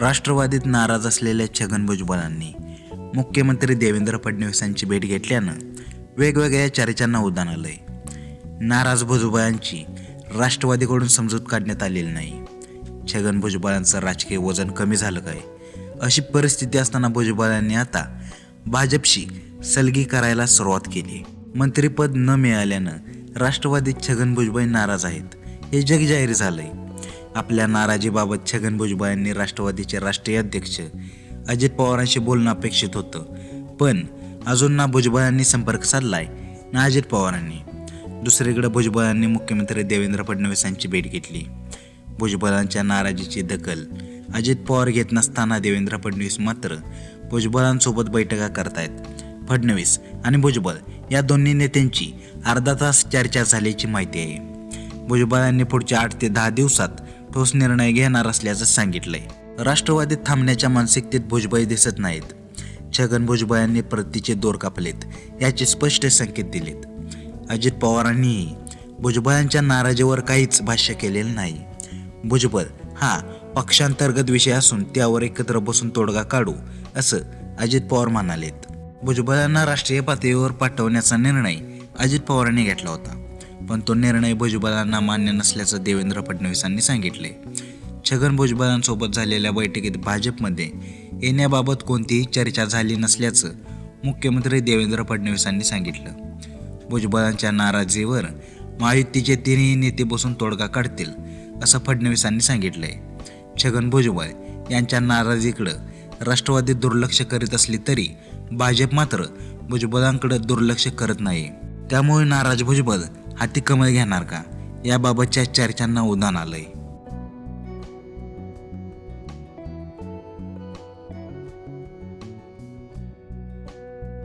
राष्ट्रवादीत नाराज असलेल्या छगन भुजबळांनी मुख्यमंत्री देवेंद्र फडणवीसांची भेट घेतल्यानं वेगवेगळ्या चर्चांना उदान आलंय. नाराज भुजबळांची राष्ट्रवादीकडून समजूत काढण्यात आलेली नाही. छगन भुजबळांचं राजकीय वजन कमी झालं काय? अशी परिस्थिती असताना भुजबळांनी आता भाजपशी सलगी करायला सुरुवात केली. मंत्रिपद न मिळाल्यानं राष्ट्रवादीत छगन भुजबळ नाराज आहेत हे जग जाहीर झालंय. आपल्या नाराजीबाबत छगन भुजबळ यांनी राष्ट्रवादीचे राष्ट्रीय अध्यक्ष अजित पवारांशी बोलणं अपेक्षित होतं. पण अजून ना भुजबळांनी संपर्क साधलाय ना अजित पवारांनी. दुसरीकडे भुजबळांनी मुख्यमंत्री देवेंद्र फडणवीसांची भेट घेतली. भुजबळांच्या नाराजीची दखल अजित पवार घेत नसताना देवेंद्र फडणवीस मात्र भुजबळांसोबत बैठका करतायत. फडणवीस आणि भुजबळ या दोन्ही नेत्यांची अर्धा तास चर्चा झाल्याची माहिती आहे. भुजबळांनी पुढच्या आठ ते दहा दिवसात ठोस निर्णय घेणार असल्याचं सांगितलंय. राष्ट्रवादीत थांबण्याच्या मानसिकतेत भुजबळ दिसत नाहीत. छगन भुजबळांनी प्रतीचे दोर कापलेत याचे स्पष्ट संकेत दिलेत. अजित पवारांनीही भुजबळांच्या नाराजीवर काहीच भाष्य केलेलं नाही. भुजबळ हा पक्षांतर्गत विषय असून त्यावर एकत्र बसून तोडगा काढू असं अजित पवार म्हणालेत. भुजबळांना राष्ट्रीय पातळीवर पाठवण्याचा निर्णय अजित पवारांनी घेतला होता. पण तो निर्णय भुजबळांना मान्य नसल्याचं देवेंद्र फडणवीसांनी सांगितले. छगन भुजबळांसोबत झालेल्या बैठकीत भाजपमध्ये येण्याबाबत कोणतीही चर्चा झाली नसल्याचं मुख्यमंत्री देवेंद्र फडणवीसांनी सांगितलं. भुजबळांच्या नाराजीवर महायुतीचे तिन्ही नेते बसून तोडगा काढतील असं फडणवीसांनी सांगितलंय. छगन भुजबळ यांच्या नाराजीकडं राष्ट्रवादी दुर्लक्ष करीत असली तरी भाजप मात्र भुजबळांकडे दुर्लक्ष करत नाही त्यामुळे नाराज भुजबळ हाती कमळ घेणार का? याबाबतच्या चर्चांना उदान आलंय.